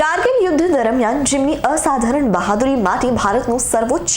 કારગિલ યુદ્ધ દરમિયાન જેમની અસાધારણ બહાદુરી માટે ભારતનો સર્વોચ્ચ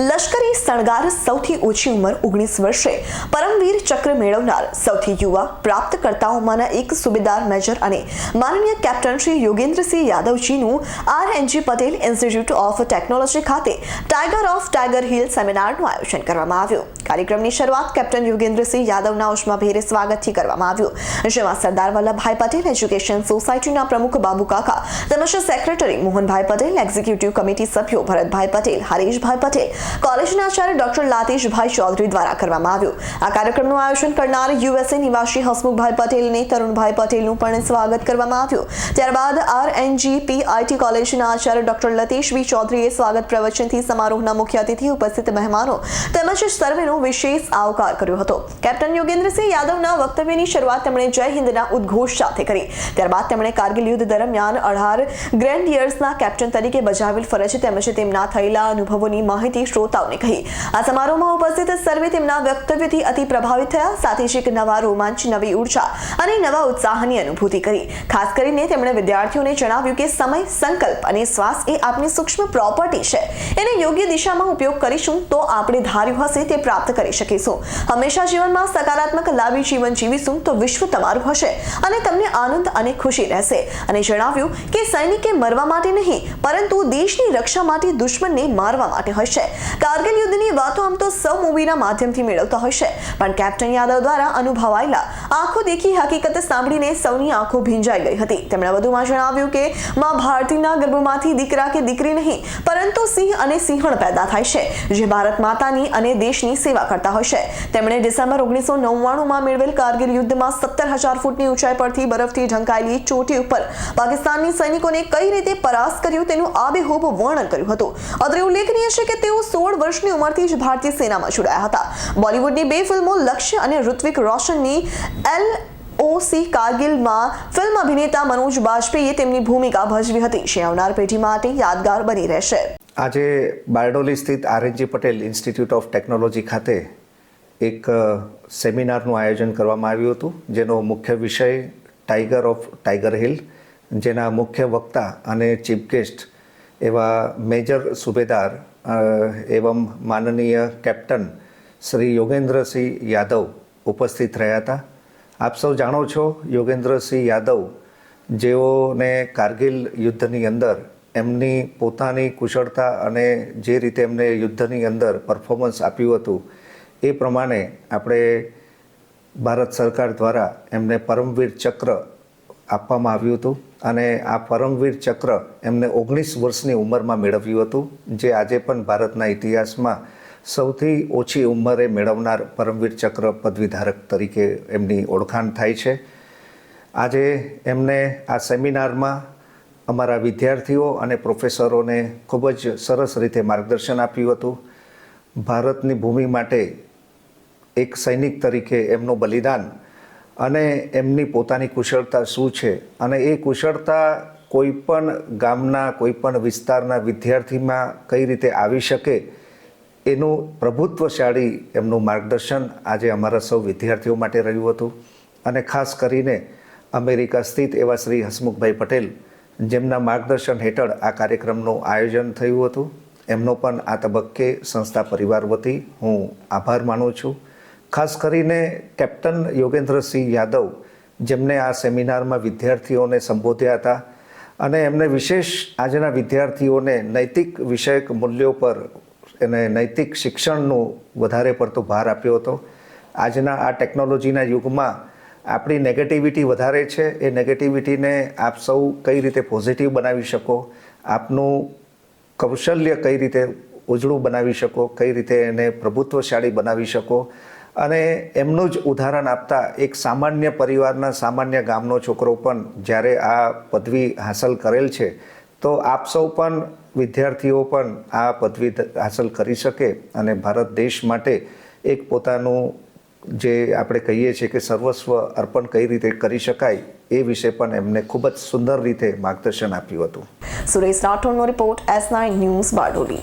લશ્કરી શણગાર સૌથી ઓછી ઉંમર ઓગણીસ વર્ષે પરમવીર ચક્ર મેળવનાર સૌથી યુવા પ્રાપ્તકર્તાઓમાંના એક સુબેદાર મેજર અને માનનીય captain Shri Yogendrasinh યાદવજીનું R NG Patel institute of technology ખાતે ટાઈગર ઓફ ટાઈગર હિલ સેમિનારનું આયોજન કરવામાં આવ્યું. કાર્યક્રમની શરૂઆત કેપ્ટન યોગેન્દ્રસિંહ યાદવના ઉષ્માભેરે સ્વાગતથી કરવામાં આવ્યું. જેમાં સરદાર વલ્લભભાઈ પટેલ એજ્યુકેશન સોસાયટીના પ્રમુખ બાબુ કાકા તેમજ secretary Mohanbhai Patel executive committee સભ્યો ભરતભાઈ પટેલ હરેશભાઈ પટેલ કોલેજના આચાર્ય ડોક્ટર લાતેશભાઈ ચૌધરી દ્વારા કરવામાં આવ્યું. આ કાર્યક્રમનું આયોજન કરનાર યુએસએ નિવાસી હસમુખભાઈ પટેલને તરુણભાઈ પટેલનું પણ સ્વાગત કરવામાં આવ્યું. ત્યારબાદ આર એનજી કોલેજના આચાર્ય ડોક્ટર લતેશભાઈ ચૌધરીએ સ્વાગત પ્રવચનથી સમારોહના મુખ્ય અતિથિ ઉપસ્થિત મહેમાનો તેમજ સર્વેનો વિશેષ આવકાર કર્યો હતો. કેપ્ટન યોગેન્દ્રસિંહ યાદવના વક્તવ્યની શરૂઆત તેમણે જય હિન્દના ઉદ્ઘોષ સાથે કરી. ત્યારબાદ તેમણે કારગિલ યુદ્ધ દરમિયાન અઢાર ગ્રેન્ડિયર્સના કેપ્ટન તરીકે બજાવેલ ફરજ તેમજ તેમના થયેલા અનુભવોની માહિતી શ્રોતાઓને કહી. આ સમારોહમાં ઉપસ્થિત સર્વે તેમના વક્તવ્યથી અતિ પ્રભાવિત થયા. સાથે જ એક નવા રોમાંચ, નવી ઊર્જા અને નવા ઉત્સાહની અનુભૂતિ કરી. ખાસ કરીને તેમણે વિદ્યાર્થીઓને જણાવ્યું કે સમય, સંકલ્પ અને શ્વાસ એ આપની સૂક્ષ્મ પ્રોપર્ટી છે. એને યોગ્ય દિશામાં ઉપયોગ કરીશું તો આપણે ધાર્યું હશે તે પ્રાપ્ત કરી શકીશું. હંમેશા જીવનમાં સકારાત્મક લાવી જીવન જીવીશું તો વિશ્વ તમારું હશે અને તમને આનંદ અને ખુશી રહેશે. અને જણાવ્યું કે સૈનિકે મરવા માટે નહીં, પરંતુ દેશની રક્ષા માટે દુશ્મનને મારવા માટે હોય છે. કારગિલ યુદ્ધની વાતો આમ તો સૌ મૂવીના માધ્યમથી મેળવતા હોય છે, પણ કેપ્ટન યાદવ દ્વારા અનુભવાયેલા આંખો દેખી હકીકત સાંભળીને સૌની આંખો ભીંજાઈ ગઈ હતી. તેમણે વધુમાં જણાવ્યું કે, માં ભારતીના ગર્ભમાંથી દીકરા કે દીકરી નહીં, પરંતુ સિંહ અને સિંહણ પેદા થાય છે, જે ભારત માતાની અને દેશની સેવા કરતા હોય છે. તેમણે ડિસેમ્બર ઓગણીસો નવ્વાણુંમાં મેળવેલ કારગિલ યુદ્ધમાં સત્તર હજાર ફૂટની ઊંચાઈ પરથી બરફથી ઢંકાયેલી ચોટી ઉપર પાકિસ્તાનની સૈનિકોને કઈ રીતે પરાસ્ત કર્યું તેનું આબેહૂબ વર્ણન કર્યું હતું. અત્રે ઉલ્લેખનીય છે કે તેઓ સોળ વર્ષની ઉંમરથી જ ભારતીય સેનામાં જોડાયા હતા. બોલિવૂડની બે ફિલ્મો લક્ષ્ય અને ઋત્વિક રોશનની એલ ઓસી કારગિલમાં ફિલ્મ અભિનેતા મનોજ બાજપેયીએ તેમની ભૂમિકા ભજવી હતી. જે આવનાર પેઢી માટે યાદગાર બની રહેશે. આજે બારડોલી સ્થિત RNG Patel institute of technology ખાતે એક સેમિનારનું આયોજન કરવામાં આવ્યું હતું, જેનો મુખ્ય વિષય ટાઈગર ઓફ ટાઈગર હિલ જેના મુખ્ય વક્તા અને ચીફ ગેસ્ટ એવા મેજર સુબેદાર એવમ માનનીય કેપ્ટન શ્રી યોગેન્દ્રસિંહ યાદવ ઉપસ્થિત રહ્યા હતા. આપ સૌ જાણો છો યોગેન્દ્રસિંહ યાદવ જેઓને કારગિલ યુદ્ધની અંદર એમની પોતાની કુશળતા અને જે રીતે એમને યુદ્ધની અંદર પરફોર્મન્સ આપ્યું હતું એ પ્રમાણે આપણે ભારત સરકાર દ્વારા એમને પરમવીર ચક્ર આપવામાં આવ્યું હતું અને આ પરમવીર ચક્ર એમને ઓગણીસ વર્ષની ઉંમરમાં મેળવ્યું હતું, જે આજે પણ ભારતના ઇતિહાસમાં સૌથી ઓછી ઉંમરે મેળવનાર પરમવીર ચક્ર પદવીધારક તરીકે એમની ઓળખાણ થાય છે. આજે એમને આ સેમિનારમાં અમારા વિદ્યાર્થીઓ અને પ્રોફેસરોને ખૂબ જ સરસ રીતે માર્ગદર્શન આપ્યું હતું. ભારતની ભૂમિ માટે એક સૈનિક તરીકે એમનું બલિદાન અને એમની પોતાની કુશળતા શું છે? અને એ કુશળતા કોઈ પણ ગામના, કોઈ પણ વિસ્તારના વિદ્યાર્થીમાં કઈ રીતે આવી શકે, એનું પ્રભુત્વશાળી એમનું માર્ગદર્શન આજે અમારા સૌ વિદ્યાર્થીઓ માટે રહ્યું હતું. અને ખાસ કરીને અમેરિકા સ્થિત એવા શ્રી હસમુખભાઈ પટેલ, જેમના માર્ગદર્શન હેઠળ આ કાર્યક્રમનું આયોજન થયું હતું. એમનો પણ આ તબક્કે સંસ્થા પરિવાર વતી હું આભાર માનું છું. ખાસ કરીને કેપ્ટન યોગેન્દ્રસિંહ યાદવ, જેમને આ સેમિનારમાં વિદ્યાર્થીઓને સંબોધ્યા હતા અને એમને વિશેષ આજના વિદ્યાર્થીઓને નૈતિક વિષયક મૂલ્યો પર એને નૈતિક શિક્ષણનું વધારે પડતો ભાર આપ્યો હતો. આજના આ ટેકનોલોજીના યુગમાં આપણી નેગેટિવિટી વધારે છે. એ નેગેટિવિટીને આપ સૌ કઈ રીતે પોઝિટિવ બનાવી શકો? આપનું કૌશલ્ય કઈ રીતે ઉજળું બનાવી શકો? કઈ રીતે એને પ્રભુત્વશાળી બનાવી શકો? અને એમનું જ ઉદાહરણ આપતા એક સામાન્ય પરિવારના સામાન્ય ગામનો છોકરો પણ જ્યારે આ પદવી હાંસલ કરેલ છે, તો આપ સૌ પણ વિદ્યાર્થીઓ પણ આ પદવી હાંસલ કરી શકે અને ભારત દેશ માટે એક પોતાનું જે આપણે કહીએ છીએ કે સર્વસ્વ અર્પણ કઈ રીતે કરી શકાય એ વિશે પણ એમને ખૂબ જ સુંદર રીતે માર્ગદર્શન આપ્યું હતું. Suresh રાઠોડનો report S nine news Bardoli.